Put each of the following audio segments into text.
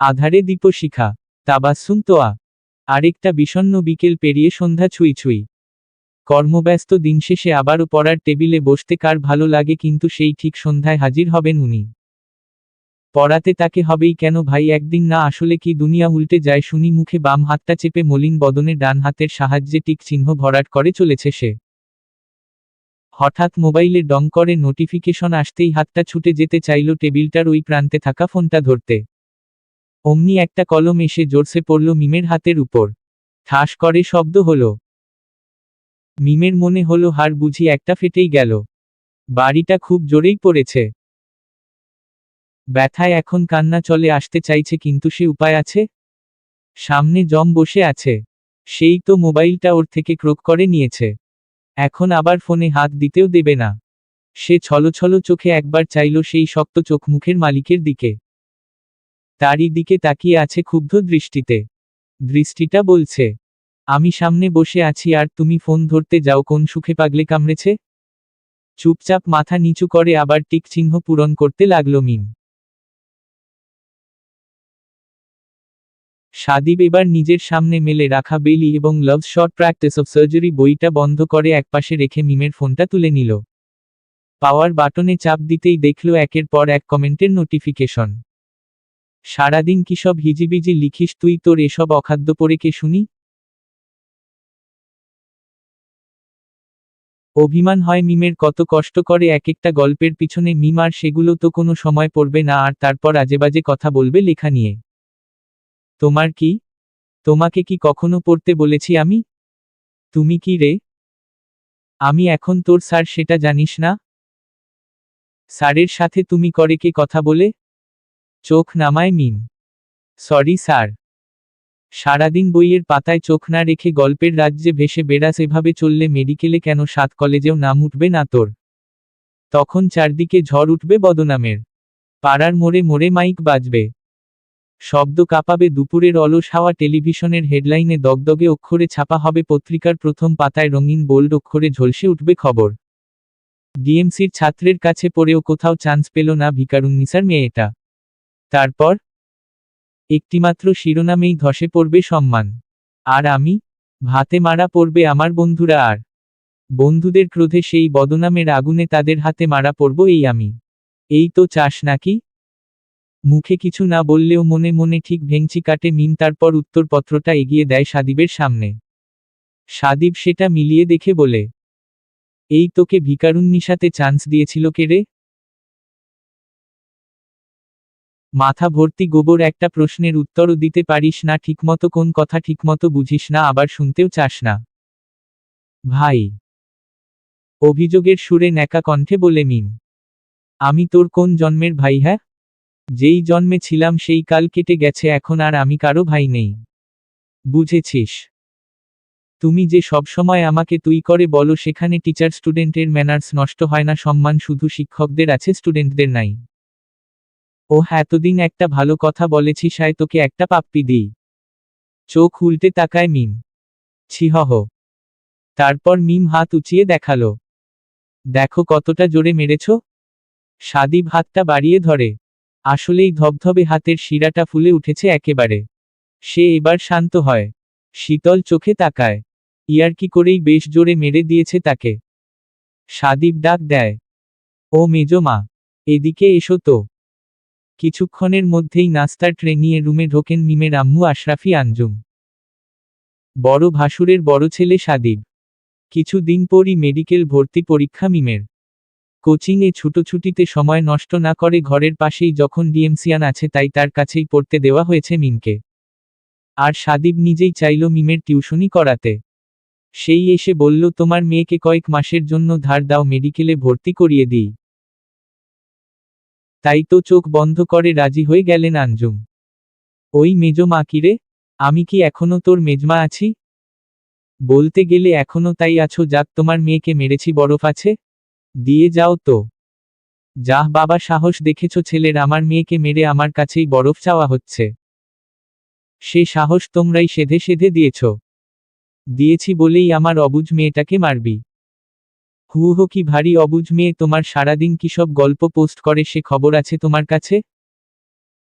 আধারে দীপশিখা তাবাসুম তোয়া। আরেকটা বিষণ্ণ বিকেল পেরিয়ে সন্ধ্যা ছুঁই ছুঁই। কর্মব্যস্ত দিন শেষে আবারও পড়ার টেবিলে বসতে কার ভালো লাগে কিন্তু সেই ঠিক সন্ধ্যায় হাজির হবেন উনি। পড়াতে তাকে হবেই কেন ভাই একদিন না আসলে কি দুনিয়া উল্টে যায় শুনি মুখে বাম হাতটা চেপে মলিন বদনে ডান হাতের সাহায্যে টিক চিহ্ন ভরাট করে চলেছে সে। হঠাৎ মোবাইলে ডং করে নোটিফিকেশন আসতেই হাতটা ছুটে যেতে চাইল টেবিলটার ওই প্রান্তে থাকা ফোনটা ধরতে। অমনি একটা কলম এসে জোরসে পড়ল মিমের হাতের উপর। ঠাস করে শব্দ হলো। মিমের মনে হলো হার বুঝি একটা ফেটেই গেল। বাড়িটা খুব জোরেই পড়েছে। ব্যথায় এখন কান্না চলে আসতে চাইছে কিন্তু সে উপায় আছে? সামনে জম বসে আছে। সেই তো মোবাইলটা ওর থেকে ক্রোক করে নিয়েছে। এখন আবার ফোনে হাত দিতেও দেবে না। সে ছলছল চোখে একবার চাইল সেই শক্ত চোখ মুখের মালিকের দিকে। তারই দিকে তাকিয়ে আছে ক্ষুব্ধ দৃষ্টিতে। দৃষ্টিটা বলছে, আমি সামনে বসে আছি আর তুমি ফোন ধরতে যাও, কোন সুখে পাগলে কামড়েছে? চুপচাপ মাথা নিচু করে আবার টিক চিহ্ন পূরণ করতে লাগল মিম। সাদিব এবার নিজের সামনে মেলে রাখা বেলি এবং Love short practice of surgery বইটা বন্ধ করে একপাশে রেখে মিমের ফোনটা তুলে নিল। পাওয়ার বাটনে চাপ দিতেই দেখল একের পর এক কমেন্টের নোটিফিকেশন। সারাদিন কি সব হিজিবিজি লিখিস তুই তোর এসব অখাদ্য পড়ে কে শুনি? অভিমান হয় মিমের কত কষ্ট করে এক একটা গল্পের পিছনে মিম আর সেগুলো তো কোনো সময় পড়বে না আর তারপর আজেবাজে কথা বলবে লেখা নিয়ে। তোমার কি? তোমাকে কি কখনো পড়তে বলেছি আমি? তুমি কি রে? আমি এখন তোর স্যার সেটা জানিস না? স্যারের সাথে তুমি করে কে কথা বলে? চোখ নামায় মিম। Sorry, sir. সারাদিন বইয়ের পাতায় চোখ না রেখে গল্পের রাজ্যে ভেসে বেড়াস এভাবে চললে মেডিকেলে কেন সাত কলেজেও নাম উঠবে না তোর? তখন চারদিকে ঝড় উঠবে বদনামের। পাড়ার মোড়ে মোড়ে মাইক বাজবে। শব্দ কাঁপাবে দুপুরের অলস হাওয়া টেলিভিশনের হেডলাইনে দগদগে অক্ষরে ছাপা হবে পত্রিকার প্রথম পাতায় রঙিন বোল্ড অক্ষরে ঝলসে উঠবে খবর। ডিএমসির ছাত্রের কাছে পড়েও কোথাও চান্স পেল না ভিকারুন্নিসার মেয়েটা তারপর? একটিমাত্র শিরোনামেই ধসে পড়বে সম্মান। আর আমি? ভাতে মারা পড়বে আমার বন্ধুরা আর। বন্ধুদের ক্রোধে সেই বদনামের আগুনে তাদের হাতে মারা পড়ব এই আমি। এই তো চাস নাকি? মুখে কিছু না বললেও মনে মনে ঠিক ভেংচি কাটে মিম তারপর উত্তরপত্রটা এগিয়ে দেয় সাদিবের সামনে। সাদিব সেটা মিলিয়ে দেখে বলে, এই তোকে ভিকারুন্নিসাতে চান্স দিয়েছিল কে রে? মাথা ভর্তি গোবর একটা প্রশ্নের উত্তরও দিতে পারিস না, ঠিকমতো কোন কথা ঠিকমতো বুঝিস না, আবার শুনতেও চাস না। ভাই, অভিযোগের সুরে ন্যাকা কণ্ঠে বলে মিম, আমি তোর কোন জন্মের ভাই হ্যাঁ? যেই জন্মে ছিলাম সেই কাল কেটে গেছে, এখন আর আমি কারও ভাই নেই। বুঝেছিস? তুমি যে সবসময় আমাকে তুই করে বলো, সেখানে টিচার স্টুডেন্টের ম্যানার্স নষ্ট হয় না, সম্মান শুধু শিক্ষকদের আছে, স্টুডেন্টদের নাই। ও এতদিন একটা ভালো কথা বলেছি সায় তোকে একটা পাপ্পি দিই। চোখ উল্টে তাকায় মিম। ছিহহ তারপর মিম হাত উঁচিয়ে দেখাল। দেখো কতটা জোরে মেরেছ। সাদিব হাতটা বাড়িয়ে ধরে। আসলেই ধবধবে হাতের শিরাটা ফুলে উঠেছে একেবারে। সে এবার শান্ত হয়। শীতল চোখে তাকায়। ইয়ার কি করেই বেশ জোরে মেরে দিয়েছে তাকে। সাদিব ডাক দেয়। ও মেজমা এদিকে এসো তো। কিছুক্ষণের মধ্যেই নাস্তার ট্রে নিয়ে রুমে ঢোকেন মিমের আম্মু আশরাফি আঞ্জুম। বড় ভাসুরের বড় ছেলে সাদিব। কিছু দিন পরই মেডিকেল ভর্তি পরীক্ষা মিমের। কোচিংয়ে ছুটোছুটিতে সময় নষ্ট না করে ঘরের পাশেই যখন ডিএমসিয়ান আছে তাই তার কাছেই পড়তে দেওয়া হয়েছে মিমকে। আর সাদিব নিজেই চাইল মিমের টিউশনি করাতে। সেই এসে বলল, তোমার মেয়েকে কয়েক মাসের জন্য ধার দাও, মেডিকেলে ভর্তি করিয়ে দিই। তাই তো চোখ বন্ধ করে রাজি হয়ে গেলেন আঞ্জুম। ওই মেজ মা কিরে আমি কি এখনও তোর মেজমা আছি? বলতে গেলে এখনও তাই আছো, যাক তোমার মেয়েকে মেরেছি, বরফ আছে। দিয়ে যাও তো। যাহ বাবা, সাহস দেখেছ ছেলের, আমার মেয়েকে মেরে আমার কাছেই বরফ চাওয়া হচ্ছে। সে সাহস তোমরাই সেধে সেধে দিয়েছ। দিয়েছি বলেই আমার অবুজ মেয়েটাকে মারবি। হু হো কি ভারী অবুজ মেয়ে, তোমার সারাদিন কি সব গল্প পোস্ট করে, সে খবর আছে তোমার কাছে?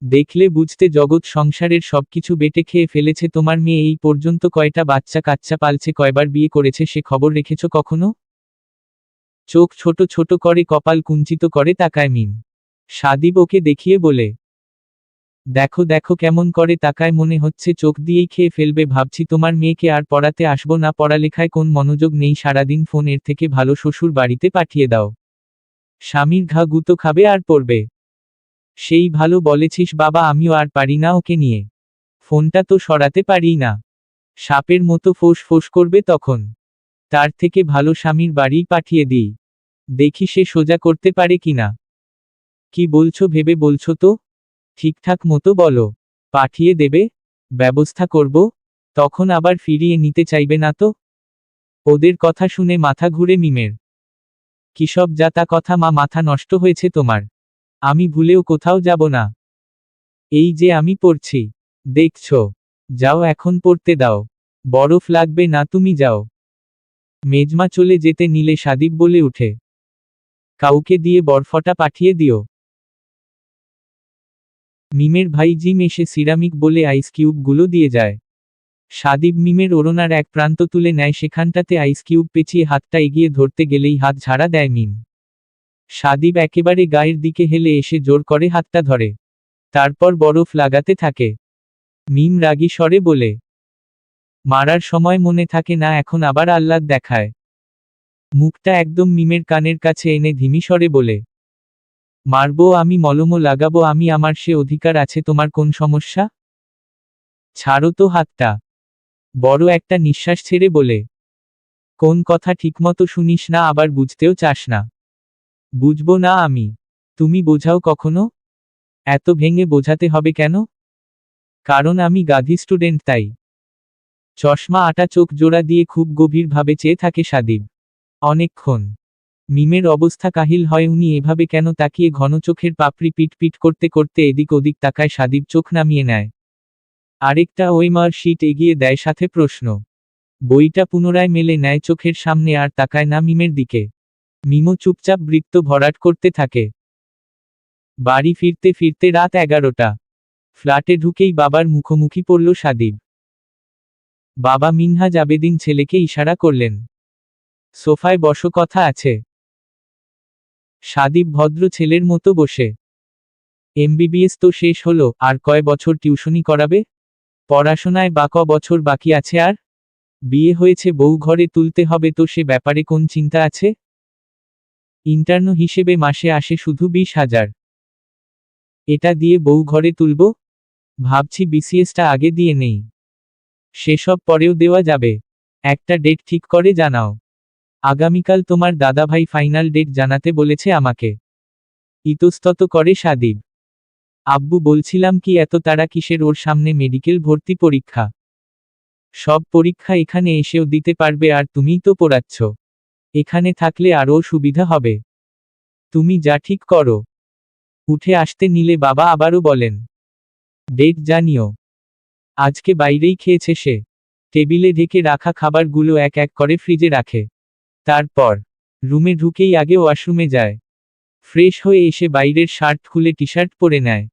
দেখলে বুঝতে জগৎ সংসারের সবকিছু বেটে খেয়ে ফেলেছে তোমার মেয়ে, এই পর্যন্ত কয়টা বাচ্চা কাচ্চা পালছে, কয়বার বিয়ে করেছে, সে খবর রেখেছ কখনো? চোখ ছোট ছোট করে, কপাল কুঞ্চিত করে, তাকায় মিম। সাদিব ওকে দেখিয়ে বলে দেখো দেখো কেমন করে তাকায় মনে হচ্ছে, চোখ দিয়েই খেয়ে ফেলবে, ভাবছি তোমার মেয়েকে আর পড়াতে আসব না, পড়ালেখায় কোন মনোযোগ নেই, সারাদিন ফোন এর থেকে ভালো শ্বশুর বাড়িতে পাঠিয়ে দাও। স্বামীর ঘা গুতো খাবে আর পড়বে। সেই ভালো বলেছিস বাবা, আমিও আর পারি না ওকে নিয়ে। ফোনটা তো সরাতে পারি না। সাপের মতো ফোঁস ফোঁস করবে তখন। তার থেকে ভালো স্বামীর বাড়িই পাঠিয়ে দিই। দেখি সে সোজা করতে পারে কিনা। কি বলছো, ভেবে বলছো তো? ঠিকঠাক মতো বলো। পাঠিয়ে দেবে, ব্যবস্থা করব, তখন আবার ফিরিয়ে নিতে চাইবে না তো? ওদের কথা শুনে মাথা ঘুরে মিমের। কিসব যাতা কথা মা, মাথা নষ্ট হয়েছে তোমার। আমি ভুলেও কোথাও যাব না। এই যে আমি পড়ছি, দেখছ, যাও এখন পড়তে দাও। বরফ লাগবে না, তুমি যাও। মেজমা চলে যেতে নিলে সাদীপ বলে উঠে। কাউকে দিয়ে বরফটা পাঠিয়ে দিও। মিমের ভাই জিম এসে সিরামিক বলে আইস কিউবগুলো দিয়ে যায়। সাদীপ মিমের ওড়নার এক প্রান্ত তুলে নেয়, সেখানটাতে আইস কিউব পেঁচিয়ে হাতটা এগিয়ে ধরতে গেলেই হাত ঝাড়া দেয় মিম। সাদীপ একেবারে গায়ের দিকে হেলে এসে জোর করে হাতটা ধরে। তারপর বরফ লাগাতে থাকে। মিম রাগী স্বরে বলে, মারার সময় মনে থাকে না, এখন আবার আহ্লাদ দেখায়। মুখটা একদম মিমের কানের কাছে এনে ধিমি স্বরে বলে মারবো, আমি মলমও লাগাবো, আমি আমার সে অধিকার আছে, তোমার কোন সমস্যা? ছাড়ো তো হাতটা। বড় একটা নিঃশ্বাস ছেড়ে বলে, কোন কথা ঠিকমতো শুনিস না, আবার বুঝতেও চাস না। বুঝব না আমি। তুমি বোঝাও কখনো? এত ভেঙে বোঝাতে হবে কেন? কারণ আমি গাধি স্টুডেন্ট তাই। চশমা, আটা, চোখ জোড়া দিয়ে খুব গভীরভাবে চেয়ে থাকে সাদিব। অনেকক্ষণ। মিমের অবস্থা কাহিল হয় উনি এভাবে কেন তাকিয়ে ঘন চোখের পাপড়ি পিট পিট করতে করতে এদিক ওদিক তাকায় সাদিব চোখ নামিয়ে নেয়। আরেকটা ওইমার শিট এগিয়ে দেয় সাথে প্রশ্ন। বইটা পুনরায় মেলে নেয় চোখের সামনে আর তাকায় না মিমের দিকে। মিমো চুপচাপ বৃত্ত ভরাট করতে থাকে। বাড়ি ফিরতে ফিরতে রাত এগারোটা। ফ্ল্যাটে ঢুকেই বাবার মুখোমুখি পড়ল সাদিব। বাবা মিনহাজ আবেদিন ছেলেকে ইশারা করলেন। সোফায় বসো, কথা আছে। সাদিব ভদ্র ছেলের মতো বসে। এমবিবিএস তো শেষ হলো, আর কয় বছর টিউশনি করাবে? পড়াশোনায় বা ক বছর বাকি আছে আর? বিয়ে হয়েছে, বউ ঘরে তুলতে হবে তো সে ব্যাপারে কোন চিন্তা আছে? ইন্টার্ন হিসেবে মাসে আসে শুধু বিশ হাজার। এটা দিয়ে বউ ঘরে তুলব? ভাবছি বিসিএসটা আগে দিয়ে নেই। সেসব পরেও দেওয়া যাবে। একটা ডেট ঠিক করে জানাও। আগামীকাল তোমার দাদাভাই ফাইনাল ডেট জানাতে বলেছে আমাকে। ইতস্তত করে সাদিব। আব্বু বলছিলাম কি এত তারা কিসের ওর সামনে মেডিকেল ভর্তি পরীক্ষা? সব পরীক্ষা এখানে এসেও দিতে পারবে আর তুমিই তো পড়াচ্ছ। এখানে থাকলে আরও সুবিধা হবে। তুমি যা ঠিক করো। উঠে আসতে নিলে বাবা আবারও বলেন। ডেট জানিও। আজকে বাইরেই খেয়েছে সে। টেবিলে ঢেকে রাখা খাবারগুলো এক এক করে ফ্রিজে রাখে। তারপর, রুমে ঢুকেই আগে ওয়াশরুমে যায়। ফ্রেশ হয়ে এসে বাইরের শার্ট খুলে টি শার্ট পরে নেয়।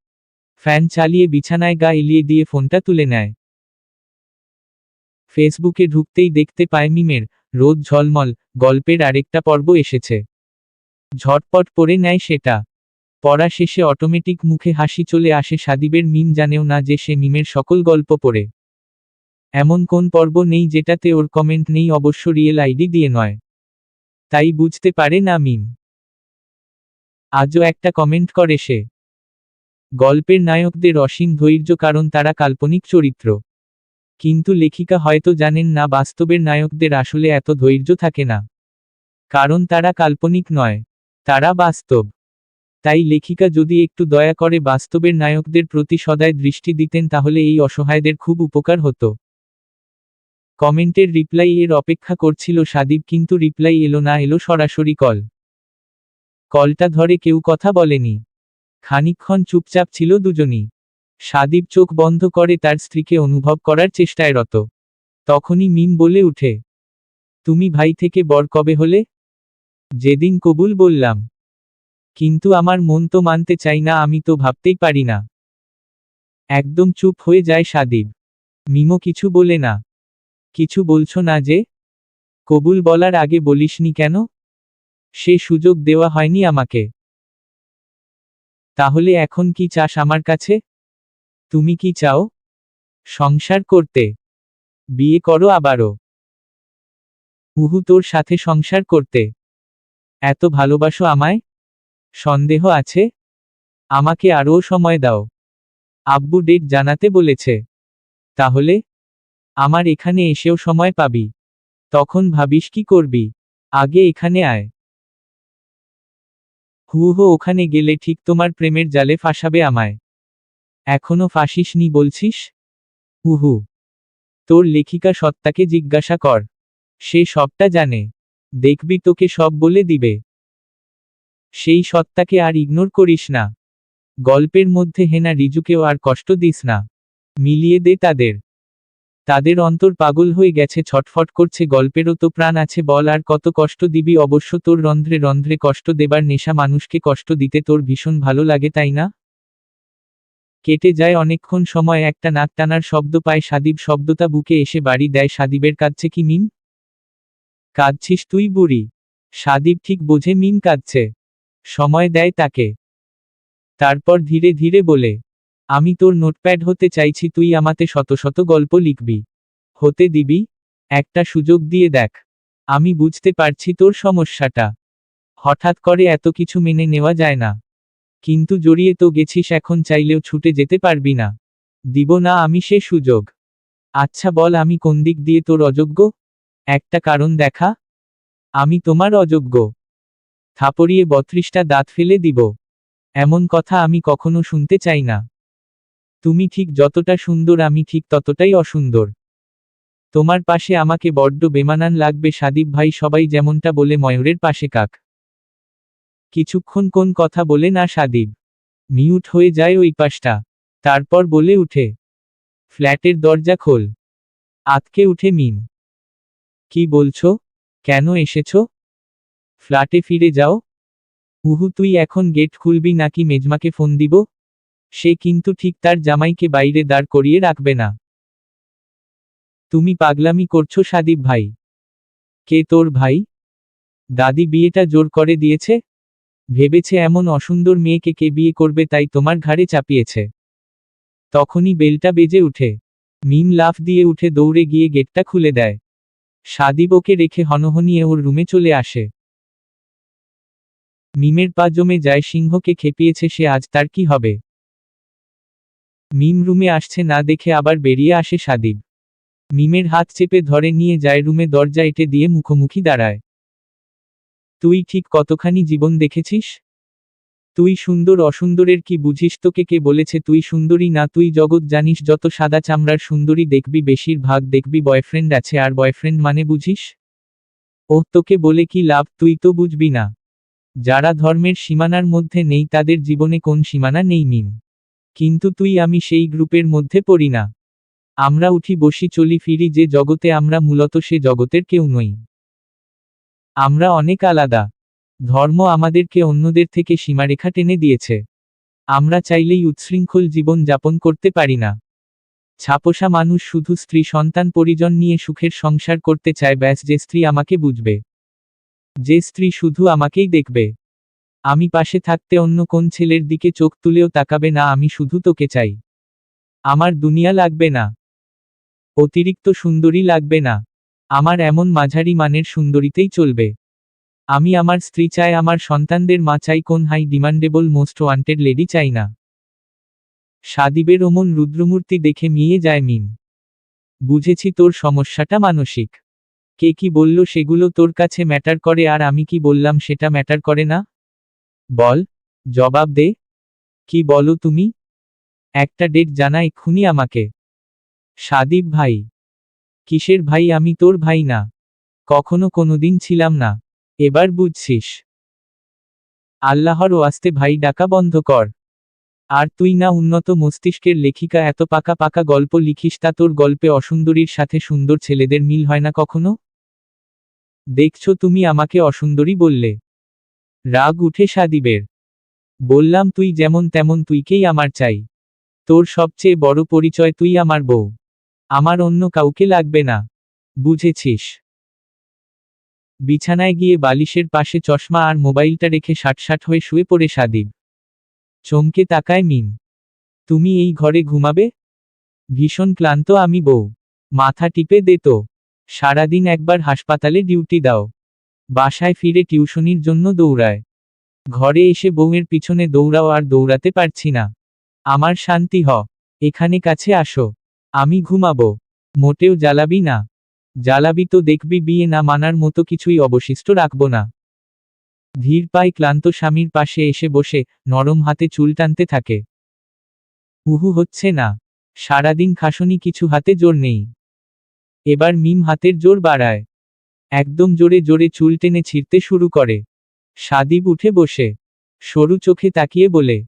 ফ্যান চালিয়ে বিছানায় গা এলিয়ে দিয়ে ফোনটা তুলে নেয়। ফেসবুকে ঢুকতেই দেখতে পায় মিমের রোদ ঝলমল, গল্পের আরেকটা পর্ব এসেছে। ঝটপট পড়ে নেয় সেটা। পড়া শেষে অটোমেটিক মুখে হাসি চলে আসে সাদিবের মিম জানেও না যে সে মিমের সকল গল্প পড়ে। এমন কোন পর্ব নেই যেটাতে ওর কমেন্ট নেই, অবশ্য রিয়েল আইডি দিয়ে নয়। তাই বুঝতে পারে না মিম। আজও একটা কমেন্ট করে সে। গল্পের নায়কদের অসীম ধৈর্য কারণ তারা কাল্পনিক চরিত্র। কিন্তু লেখিকা হয়তো জানেন না বাস্তবের নায়কদের আসলে এত ধৈর্য থাকে না। কারণ তারা কাল্পনিক নয়, তারা বাস্তব। তাই লেখিকা যদি একটু দয়া করে বাস্তবের নায়কদের প্রতি সদায় দৃষ্টি দিতেন তাহলে এই অসহায়দের খুব উপকার হতো। কমেন্টের রিপ্লাই এর অপেক্ষা করছিল সাদীপ কিন্তু রিপ্লাই এলো না, এলো সরাসরি কল। কলটা ধরে কেউ কথা বলেনি। খানিকক্ষণ চুপচাপ ছিল দুজনই। সাদীপ চোখ বন্ধ করে তার স্ত্রীকে অনুভব করার চেষ্টায় রত। তখনই মিম বলে উঠে, তুমি ভাই থেকে বর কবে হলে? যেদিন কবুল বললাম। কিন্তু আমার মন তো মানতে চাই না, আমি তো ভাবতেই পারি না। একদম চুপ হয়ে যায় সাদিব। মিমো কিছু বলে না। কিছু বলছো না যে? কবুল বলার আগে বলিসনি কেন? সে সুযোগ দেওয়া হয়নি আমাকে। তাহলে এখন কি চাস আমার কাছে? তুমি কি চাও? সংসার করতে। বিয়ে করো আবারও। উহু, তোর সাথে সংসার করতে। এত ভালোবাসো আমায়? সন্দেহ আছে? আমাকে আরও সময় দাও। আব্বু ডেট জানাতে বলেছে। তাহলে? আমার এখানে এসেও সময় পাবি। তখন ভাবিস কি করবি? আগে এখানে আয়। হুহো ওখানে গেলে ঠিক তোমার প্রেমের জালে ফাঁসাবে আমায়। এখনও ফাঁসিস নি বলছিস উহু তোর লেখিকা সত্তাকে জিজ্ঞাসা কর। সে সবটা জানে। দেখবি তোকে সব বলে দিবে। সেই সত্তাকে আর ইগনোর করিস না। গল্পের মধ্যে হেনা রিজুকেও আর কষ্ট দিস না। মিলিয়ে দে তাদের। তাদের অন্তর পাগল হয়ে গেছে, ছটফট করছে, গল্পেরও তো প্রাণ আছে, বল আর কত কষ্ট দিবি, অবশ্য তোর রন্ধ্রে রন্ধ্রে কষ্ট দেবার নেশা মানুষকে কষ্ট দিতে তোর ভীষণ ভালো লাগে, তাই না? কেটে যায় অনেকক্ষণ সময়, একটা নাক টানার শব্দ পায়, সাদিব শব্দটা বুকে এসে বাড়ি দেয়, সাদিবের কাঁদছে কি মিম? কাঁদছিস তুই বুড়ি। সাদিব ঠিক বোঝে মিম কাঁদছে। সময় দেয় তাকে। তারপর ধীরে ধীরে বলে আমি তোর নোটপ্যাড হতে চাইছি, তুই আমাতে শত শত গল্প লিখবি। হতে দিবি? একটা সুযোগ দিয়ে দেখ। আমি বুঝতে পারছি তোর সমস্যাটা। হঠাৎ করে এত কিছু মেনে নেওয়া যায় না। কিন্তু জড়িয়ে তো গেছিস, এখন চাইলেও ছুটে যেতে পারবি না। দিব না আমি সে সুযোগ। আচ্ছা বল, আমি কোন দিক দিয়ে তোর অযোগ্য? একটা কারণ দেখা। আমি তোমার অযোগ্য। থাপড়িয়ে বত্রিশটা দাঁত ফেলে দিব। এমন কথা আমি কখনো শুনতে চাই না। তুমি ঠিক যতটা সুন্দর, আমি ঠিক ততটাই অসুন্দর। তোমার পাশে আমাকে বড্ড বেমানান লাগবে সাদীপ ভাই সবাই যেমনটা বলে ময়ূরের পাশে কাক। কিছুক্ষণ কোন কথা বলে না সাদীপ মিউট হয়ে যায় ওই পাশটা। তারপর বলে উঠে, ফ্ল্যাটের দরজা খোল। আতকে উঠে মিম। কি বলছো? কেন এসেছ? ফ্ল্যাটে ফিরে যাও। উহু, তুই এখন গেট খুলবি নাকি মেজমাকে ফোন দিব? সে কিন্তু ঠিক তার জামাইকে বাইরে দাঁড় করিয়ে রাখবে না। তুমি পাগলামি করছ সাদীপ ভাই। কে তোর ভাই? দাদি বিয়েটা জোর করে দিয়েছে? ভেবেছে এমন অসুন্দর মেয়েকে কে বিয়ে করবে তাই তোমার ঘাড়ে চাপিয়েছে। তখনই বেলটা বেজে উঠে। মিম লাফ দিয়ে উঠে দৌড়ে গিয়ে গেটটা খুলে দেয়। সাদিব ওকে রেখে হনহনিয়ে ওর রুমে চলে আসে। মিমের পা জমে যায় সিংহকে খেপিয়েছে সে আজ তার কি হবে? মিম রুমে আসছে না দেখে আবার বেরিয়ে আসে সাদিব। মিমের হাত চেপে ধরে নিয়ে যায় রুমে দরজা এটে দিয়ে মুখোমুখি দাঁড়ায়। তুই ঠিক কতখানি জীবন দেখেছিস? তুই সুন্দর অসুন্দরের কি বুঝিস তোকে কে বলেছে তুই সুন্দরী না তুই জগৎ জানিস যত সাদা চামড়ার সুন্দরী দেখবি বেশিরভাগ দেখবি বয়ফ্রেন্ড আছে আর বয়ফ্রেন্ড মানে বুঝিস? ওহ তোকে বলে কি লাভ তুই তো বুঝবি না। যারা ধর্মের সীমানার মধ্যে নেই তাদের জীবনে কোন সীমানা নেই মিম। কিন্তু তুই আমি সেই গ্রুপের মধ্যে পড়ি না। আমরা উঠি বসি চলি ফিরি যে জগতে আমরা মূলত সে জগতের কেউ নই। আমরা অনেক আলাদা। ধর্ম আমাদেরকে অন্যদের থেকে সীমারেখা টেনে দিয়েছে। আমরা চাইলেই উচ্ছৃঙ্খল জীবন যাপন করতে পারি না। ছাপোষা মানুষ শুধু স্ত্রী, সন্তান, পরিজন নিয়ে সুখের সংসার করতে চায়, ব্যাস যে স্ত্রী আমাকে বুঝবে। যে স্ত্রী শুধু আমাকেই দেখবে। আমি পাশে থাকতে অন্য কোন ছেলের দিকে চোখ তুলেও তাকাবে না, আমি শুধু তোকে চাই। আমার দুনিয়া লাগবে না। অতিরিক্ত সুন্দরী লাগবে না। আমার এমন মাঝারি মানের সুন্দরীতেই চলবে। আমি আমার স্ত্রী চাই, আমার সন্তানদের মা চাই, কোন high demandable most wanted lady চাই না। সাদিবের ওমন রুদ্রমূর্তি দেখে মিয়ে যায় মিম। বুঝেছি তোর সমস্যাটা মানসিক। কে কি বলল, সেগুলো তোর কাছে ম্যাটার করে, আর আমি কি বললাম, সেটা ম্যাটার করে না? বল, জবাব দে। কি বলো তুমি? একটা ডেট জানা এক্ষুনি আমাকে। সাদীপ ভাই। কিসের ভাই আমি তোর ভাই না। কখনো কোনোদিন ছিলাম না। এবার বুঝছিস। আল্লাহর ওয়াস্তে ভাই ডাকা বন্ধ কর। আর তুই না উন্নত মস্তিষ্কের লেখিকা এত পাকা পাকা গল্প লিখিস তা তোর গল্পে অসুন্দরীর সাথে সুন্দর ছেলেদের মিল হয় না কখনো? দেখছ তুমি আমাকে অসুন্দরী বললে। রাগ উঠে সাদিবের। বললাম, তুই যেমন তেমন তুইকেই আমার চাই। তোর সবচেয়ে বড় পরিচয় তুই আমার বউ। আমার অন্য কাউকে লাগবে না। বুঝেছিস? বিছানায় গিয়ে বালিশের পাশে চশমা আর মোবাইলটা রেখে ষাটষাট হয়ে শুয়ে পড়ে সাদিব। চমকে তাকায় মিম। তুমি এই ঘরে ঘুমাবে? ভীষণ ক্লান্ত আমি বউ। মাথা টিপে দে তো। সারাদিন একবার হাসপাতালে ডিউটি দাও। বাসায় ফিরে টিউশনির জন্য দৌড়ায়। ঘরে এসে বউয়ের পিছনে দৌড়াও আর দৌড়াতে পারছি না। আমার শান্তি হ, এখানে কাছে আসো। আমি ঘুমাবো। মোটেও জ্বালাবি না। জ্বালাবি তো দেখবি বিয়ে না মানার মতো কিছুই অবশিষ্ট রাখব না। ধীর পায় ক্লান্ত স্বামীর পাশে এসে বসে নরম হাতে চুল টানতে থাকে। উহু হচ্ছে না। সারাদিন খাসনি কিছু হাতে জোর নেই। এবার মিম হাতের জোর বাড়ায়। একদম জোরে জোরে চুল টেনে ছিঁড়তে শুরু করে। সাদিব উঠে বসে। সরু চোখে তাকিয়ে বলে,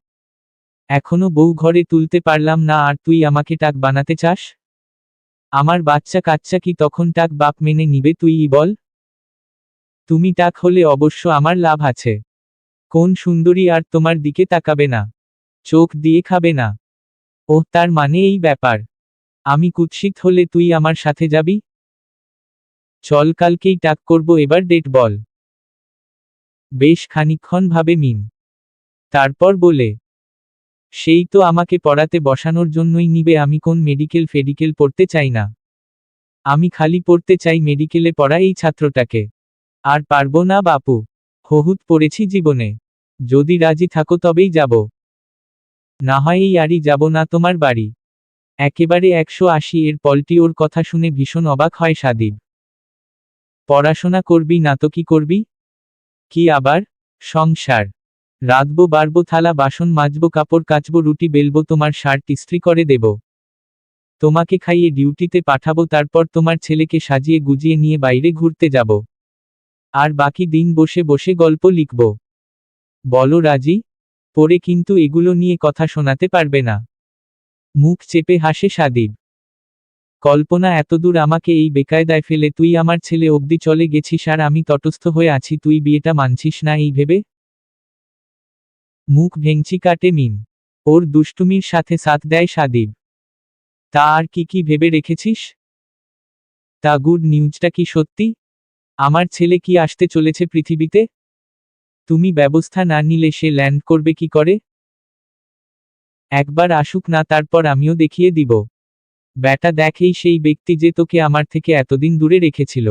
এখনও বউ ঘরে তুলতে পারলাম না, আর তুই আমাকে টাক বানাতে চাস? আমার বাচ্চা কাচ্চা কি তখন টাক বাপ মেনে নিবে তুইই বল? তুমি টাক হলে অবশ্য আমার লাভ আছে। কোন সুন্দরী আর তোমার দিকে তাকাবে না। চোখ দিয়ে খাবে না। ওহ, তার মানে এই ব্যাপার। আমি কুৎসিত হলে তুই আমার সাথে যাবি? চল কালকেই টাক করব এবার ডেট বল। বেশ খানিকক্ষণ ভাবে মিম। তারপর বলে, সেই তো আমাকে পড়াতে বসানোর জন্যই নিবে আমি কোন মেডিকেল ফেডিকেল পড়তে চাই না। আমি খালি পড়তে চাই মেডিকেলে পড়া এই ছাত্রটাকে। আর পারব না বাপু, হহুত পড়েছি জীবনে। যদি রাজি থাকো তবেই যাব। না হয় এই আরই যাব না তোমার বাড়ি। একেবারে একশো আশি এর পলটি ওর কথা শুনে ভীষণ অবাক হয় সাদিব। পড়াশোনা করবি না তো কি করবি? কি আবার? সংসার। রাঁধবো, বাড়বো, থালা, বাসন, মাজবো, কাপড় কাচবো, রুটি বেলবো, তোমার শার্ট ইস্ত্রি করে দেব। তোমাকে খাইয়ে ডিউটিতে পাঠাবো, তারপর তোমার ছেলেকে সাজিয়ে গুজিয়ে নিয়ে বাইরে ঘুরতে যাব। আর বাকি দিন বসে বসে গল্প লিখব। বলো, রাজি? পরে কিন্তু এগুলো নিয়ে কথা শোনাতে পারবে না। মুখ চেপে হাসে সাদিব। কল্পনা, এতদূর আমাকে এই বেকায়দায় ফেলে, তুই আমার ছেলে অবধি চলে গেছিস আর আমি তটস্থ হয়ে আছি, তুই বিয়েটা মানছিস না এই ভেবে? মুখ ভেঙচি কাটে মিম। ওর দুষ্টুমির সাথে সাথ দেয় সাদিব। তা আর কি কি ভেবে রেখেছিস? তা গুড নিউজটা কি সত্যি? আমার ছেলে কি আসতে চলেছে পৃথিবীতে? তুমি ব্যবস্থা না নিলে সে ল্যান্ড করবে কি করে? একবার আসুক না, তারপর আমিও দেখিয়ে দিব। ব্যাটা দেখেই সেই ব্যক্তি যে তোকে আমার থেকে এতদিন দূরে রেখেছিল।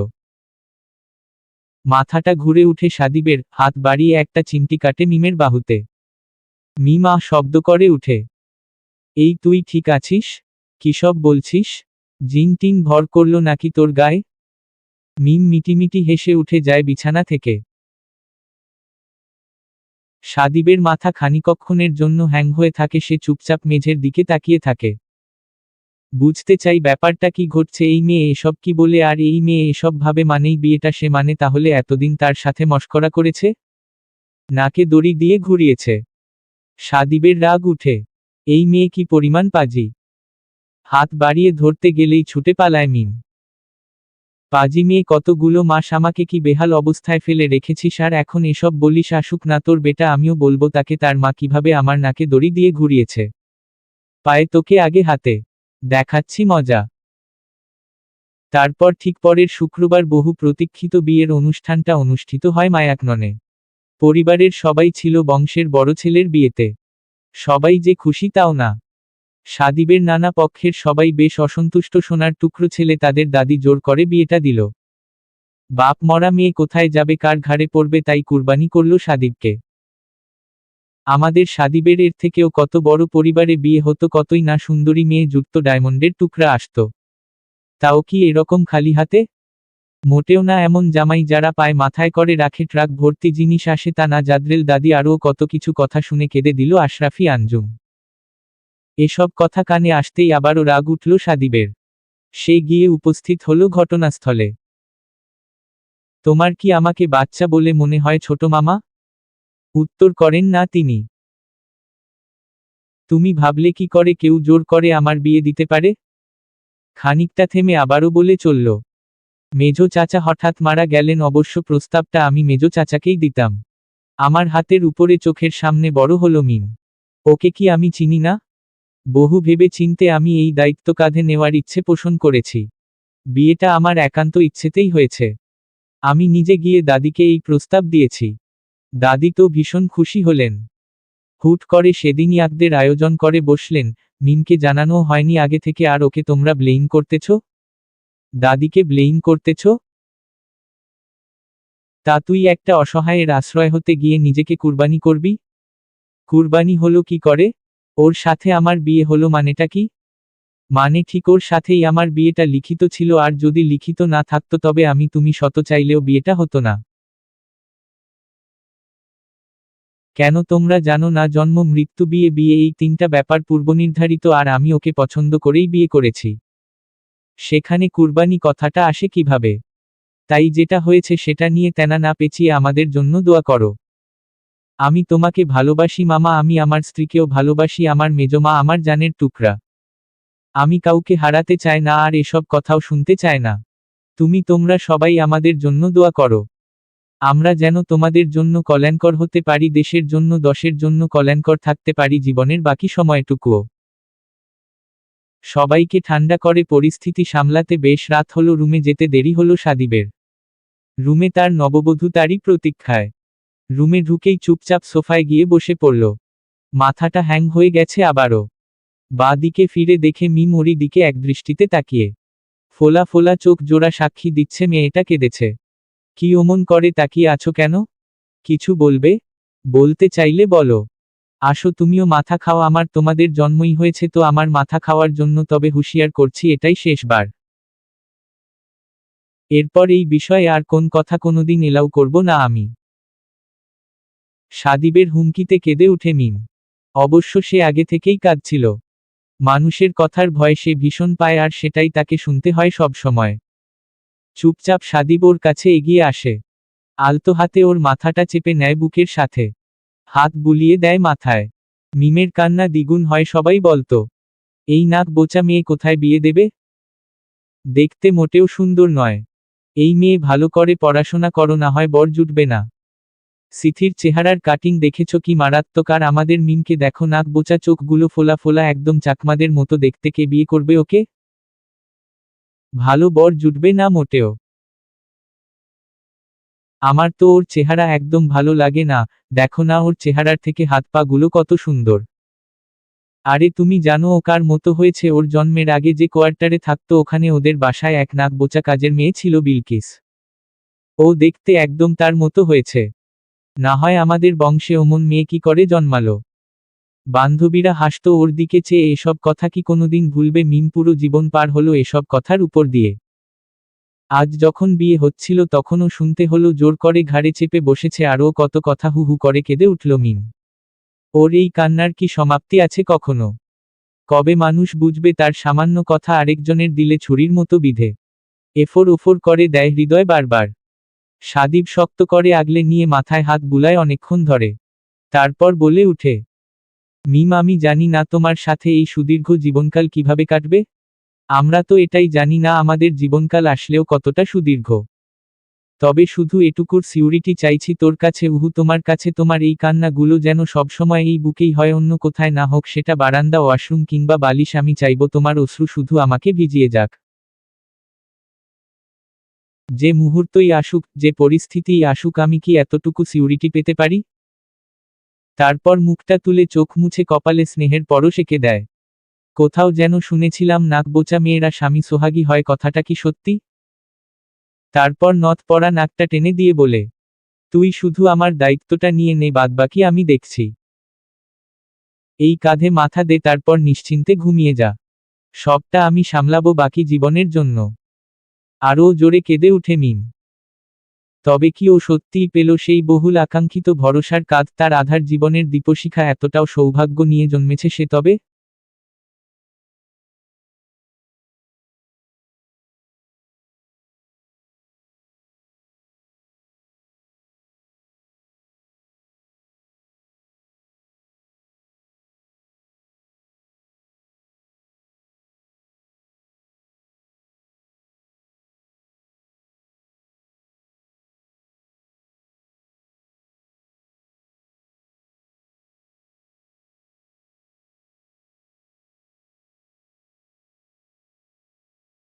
মাথাটা ঘুরে উঠে সাদিবের হাত বাড়িয়ে একটা চিমটি কাটে মিমের বাহুতে। মিমা শব্দ করে উঠে, এই তুই ঠিক আছিস? কি সব বলছিস? জিন টিন ভর করল নাকি তোর গায়ে? মিম মিটিমিটি হেসে উঠে যায় বিছানা থেকে। সাদিবের মাথা খানিকক্ষণের জন্য হ্যাং হয়ে থাকে, সে চুপচাপ মেঝের দিকে তাকিয়ে থাকে। বুঝতে চাই ব্যাপারটা কি ঘটছে, এই মেয়ে এসব কি বলে আর এই মেয়ে এসব ভাবে মানেই বিয়েটা সে মানে তাহলে এতদিন তার সাথে মস্করা করেছে? নাকে দড়ি দিয়ে ঘুরিয়েছে। সাদিবের রাগ উঠে। এই মেয়ে কি পরিমাণ পাজি? হাত বাড়িয়ে ধরতে গেলেই ছুটে পালায় মিম। পাজি মেয়ে কতগুলো মাস আমাকে কি বেহাল অবস্থায় ফেলে রেখেছিস আর এখন এসব বলিস, আসুক না তোর বেটা, আমিও বলব তাকে, তার মা কীভাবে আমার নাকে দড়ি দিয়ে ঘুরিয়েছে। পায়ে তোকে আগে হাতে। দেখাচ্ছি মজা। তারপর ঠিক পরের শুক্রবার বহু প্রতীক্ষিত বিয়ের অনুষ্ঠানটা অনুষ্ঠিত হয় মায়াকননে। পরিবারের সবাই ছিল বংশের বড় ছেলের বিয়েতে। সবাই যে খুশি তাও না। সাদিবের নানা পক্ষের সবাই বেশ অসন্তুষ্ট সোনার টুকরো ছেলে তাদের দাদি জোর করে বিয়েটা দিল। বাপ মরা মেয়ে কোথায় যাবে, কার ঘাড়ে পড়বে তাই কুরবানি করল সাদিবকে। আমাদের সাদিবের এর থেকেও কত বড় পরিবারে বিয়ে হতো, কতই না সুন্দরী মেয়ে যুক্ত ডায়মন্ডের টুকরা আসত। তাও কি এরকম খালি হাতে? মোটেও না এমন জামাই যারা পায় মাথায় করে রাখে ট্রাক ভর্তি জিনিস আসে তা না, জাদরেল দাদি আরও কত কিছু কথা শুনে কেঁদে দিল আশরাফি আঞ্জুম। এসব কথা কানে আসতেই আবারও রাগ উঠল সাদিবের। সে গিয়ে উপস্থিত হল ঘটনাস্থলে। তোমার কি আমাকে বাচ্চা বলে মনে হয় ছোট মামা? উত্তর করেন না তিনি। তুমি ভাবলে কি করে কেউ জোর করে আমার বিয়ে দিতে পারে? খানিকটা থেমে আবারও বলে চলল। মেজো চাচা হঠাৎ মারা গেলেন, অবশ্য প্রস্তাবটা আমি মেজো চাচাকেই দিতাম। আমার হাতের উপরে চোখের সামনে বড় হলো মিম। ওকে কি আমি চিনি না? বহু ভেবে চিনতে আমি এই দায়িত্ব কাঁধে নেওয়ার ইচ্ছে পোষণ করেছি। বিয়েটা আমার একান্ত ইচ্ছেতেই হয়েছে। আমি নিজে গিয়ে দাদিকে এই প্রস্তাব দিয়েছি। দাদি তো ভীষণ খুশি হলেন। হুট করে সেদিনই আগদের আয়োজন করে বসলেন, মিমকে জানানো হয়নি আগে থেকে আর ওকে তোমরা ব্লেইম করতেছ? দাদিকে ব্লেইম করতেছ? তা তুই একটা অসহায়ের আশ্রয় হতে গিয়ে নিজেকে কুরবানি করবি? কুরবানি হলো কি করে? ওর সাথে আমার বিয়ে হলো মানেটা কি? মানে ঠিক ওর সাথেই আমার বিয়েটা লিখিত ছিল আর যদি লিখিত না থাকতো তবে আমি তুমি শত চাইলেও বিয়েটা হতো না। কেন তোমরা জানো না জন্ম, মৃত্যু, বিয়ে বিয়ে, এই তিনটা ব্যাপার পূর্বনির্ধারিত আর আমি ওকে পছন্দ করেই বিয়ে করেছি। সেখানে কুরবানি কথাটা আসে কীভাবে? তাই যেটা হয়েছে সেটা নিয়ে তেনা না পেঁচিয়ে আমাদের জন্য দোয়া করো। আমি তোমাকে ভালোবাসি মামা, আমি আমার স্ত্রীকেও ভালোবাসি, আমার মেজমা আমার জানের টুকরা। আমি কাউকে হারাতে চাই না আর এসব কথাও শুনতে চায় না। তুমি তোমরা সবাই আমাদের জন্য দোয়া করো। আমরা যেন তোমাদের জন্য কল্যাণকর হতে পারি, দেশের জন্য, দশের জন্য কল্যাণকর থাকতে পারি জীবনের বাকি সময়টুকুও। সবাইকে ঠান্ডা করে পরিস্থিতি সামলাতে বেশ রাত হলো, রুমে যেতে দেরি হলো সাদিবের। রুমে তার নববধূ তারই প্রতীক্ষায়। রুমে ঢুকেই চুপচাপ সোফায় গিয়ে বসে পড়ল। মাথাটা হ্যাং হয়ে গেছে আবারও। বা দিকে ফিরে দেখে মিম ওরি দিকে একদৃষ্টিতে তাকিয়ে। ফোলা ফোলা চোখ জোড়া সাক্ষী দিচ্ছে, মেয়েটা কেঁদেছে। কি অমন করে তাকিয়ে আছো কেন? কিছু বলবে? বলতে চাইলে বলো। আসো তুমিও মাথা খাও, আমার তোমাদের জন্মই হয়েছে তো আমার মাথা খাওয়ার জন্য তবে হুঁশিয়ার করছি, এটাই শেষবার। এরপর এই বিষয়ে আর কোন কথা কোনোদিন এলাও করব না আমি। সাদিবের হুমকিতে কেঁদে উঠে মিম। অবশ্য সে আগে থেকেই কাঁদছিল। মানুষের কথার ভয় সে ভীষণ পায় আর সেটাই তাকে শুনতে হয় সব সময়। চুপচাপ সাদিব ওর কাছে এগিয়ে আসে। আলতো হাতে ওর মাথাটা চেপে নেয় বুকের সাথে। হাত বুলিয়ে দেয় মাথায়। মিমের কান্না দ্বিগুণ হয়, সবাই বলতো, এই নাক বোচা মেয়ে কোথায় বিয়ে দেবে? দেখতে মোটেও সুন্দর নয়। এই মেয়ে ভালো করে পড়াশোনা করো, না হয় বর জুটবে না। সিথির চেহারার কাটিং দেখেছ কি মারাত্মক, আর আমাদের মিমকে দেখো নাক বোচা চোখগুলো ফোলা ফোলা একদম চাকমাদের মতো দেখতে, কে বিয়ে করবে ওকে? ভালো বর জুটবে না মোটেও। আমার তো ওর চেহারা একদম ভালো লাগে না, দেখো না ওর চেহারার থেকে হাত পা গুলো কত সুন্দর। আরে তুমি জানো ও কার মতো হয়েছে, ওর জন্মের আগে যে কোয়ার্টারে থাকতো ওখানে ওদের বাসায় এক নাক বোচা কাজের মেয়ে ছিল বিলকিস। ও দেখতে একদম তার মতো হয়েছে। না হয় আমাদের বংশে অমন মেয়ে কি করে জন্মালো। বান্ধবীরা হাসত ওর দিকে চেয়ে এসব কথা কি কোনোদিন ভুলবে মিম পুরো জীবন পার হলো এসব কথার উপর দিয়ে। আজ যখন বিয়ে হচ্ছিল তখনও শুনতে হলো জোর করে ঘাড়ে চেপে বসেছে আরও কত কথা হু হু করে কেঁদে উঠল মিম। ওর এই কান্নার কি সমাপ্তি আছে কখনো? কবে মানুষ বুঝবে তার সামান্য কথা আরেকজনের দিলে ছুরির মতো বিধে। এফোর ওফোর করে দেয় হৃদয় বারবার। সাদীপ শক্ত করে আগলে নিয়ে মাথায় হাত বুলায় অনেকক্ষণ ধরে। তারপর বলে উঠে মিম, আমি জানি না তোমার সাথে এই সুদীর্ঘ জীবনকাল কীভাবে কাটবে। আমরা তো এটাই জানি না আমাদের জীবনকাল আসলেও কতটা সুদীর্ঘ। তবে শুধু এটুকুর সিউরিটি চাইছি তোর কাছে, উহু, তোমার কাছে তোমার এই কান্নাগুলো যেন সবসময় এই বুকেই হয়, অন্য কোথায় না হোক সেটা বারান্দা, ওয়াশরুম কিংবা বালিশ, আমি চাইব তোমার অশ্রু শুধু আমাকে ভিজিয়ে যাক। যে মুহূর্তই আসুক, যে পরিস্থিতিই আসুক, আমি কি এতটুকু সিউরিটি পেতে পারি? তারপর মুখটা তুলে চোখ মুছে কপালে স্নেহের পরশ এঁকে দেয়। কোথাও যেন শুনেছিলাম নাক বোচা মেয়েরা স্বামী সোহাগী হয় কথাটা কি সত্যি? তারপর নথ পড়া নাকটা টেনে দিয়ে বলে, তুই শুধু আমার দায়িত্বটা নিয়ে নে, বাদবাকি আমি দেখছি। এই কাঁধে মাথা দে, তারপর নিশ্চিন্তে ঘুমিয়ে যা। সবটা আমি সামলাবো বাকি জীবনের জন্য। আরও জোরে কেঁদে উঠে মিম। তবে কি ও সত্যিই পেল সেই বহুল আকাঙ্ক্ষিত ভরসার কাজ তার আধার জীবনের দীপশিখা এতটাও সৌভাগ্য নিয়ে জন্মেছে সে তবে?